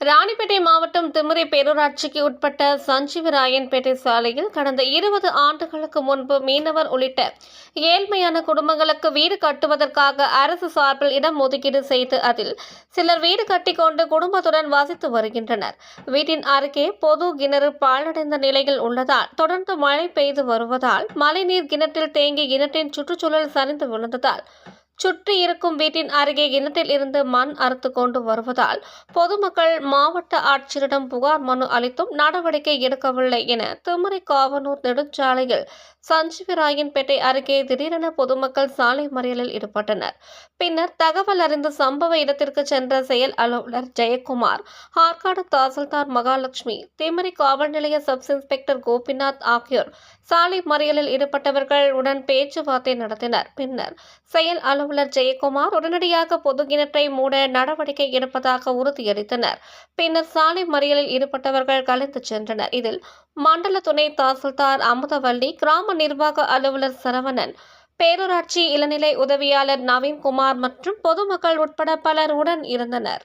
ராணிப்பேட்டை மாவட்டம் திமிரி பேரூராட்சிக்கு உட்பட்ட சஞ்சீவராயன்பேட்டை சாலையில் கடந்த இருபது ஆண்டுகளுக்கு முன்பு மீனவர் உள்ளிட்ட ஏழ்மையான குடும்பங்களுக்கு வீடு கட்டுவதற்காக அரசு சார்பில் இடம் ஒதுக்கீடு செய்து அதில் சிலர் வீடு கட்டிக்கொண்டு குடும்பத்துடன் வசித்து வருகின்றனர். வீட்டின் அருகே பொது கிணறு பாழடைந்த நிலையில் உள்ளதால் தொடர்ந்து மழை பெய்து வருவதால் மழைநீர் கிணற்றில் தேங்கி கிணற்றின் சுற்றுச்சூழல் சரிந்து விழுந்ததால் சுற்றி இருக்கும் வீட்டின் அருகே கிணற்றில் இருந்து மண் அறுத்து கொண்டு வருவதால் பொதுமக்கள் மாவட்ட ஆட்சியரிடம் புகார் மனு அளித்தும் நடவடிக்கை எடுக்கவில்லை என திருமறை காவனூர் நெடுஞ்சாலையில் சஞ்சீவிராயன்பேட்டை அருகே திடீரென பொதுமக்கள் சாலை மறியலில் ஈடுபட்டனர். பின்னர் தகவல் அறிந்து சம்பவ இடத்திற்கு சென்ற செயல் அலுவலர் ஜெயக்குமார் ஆற்காடு தாசில்தார் மகாலட்சுமி திமிரி காவல் நிலைய சப் இன்ஸ்பெக்டர் கோபிநாத் ஆகியோர் சாலை மறியலில் ஈடுபட்டவர்கள் உடன் பேச்சுவார்த்தை நடத்தினர். பின்னர் செயல் அலுவலர் ஜெயக்குமார் உடனடியாக பொது கிணற்றை மூட நடவடிக்கை எடுப்பதாக உறுதியளித்தனர். பின்னர் சாலை மறியலில் ஈடுபட்டவர்கள் கலைந்து சென்றனர். இதில் மண்டல துணை தாசில்தார் அமுதவல்லி கிராம நிர்வாக அலுவலர் சரவணன் பேரூராட்சி இளநிலை உதவியாளர் நவீன்குமார் மற்றும் பொதுமக்கள் உட்பட பலர் உடன் இருந்தனர்.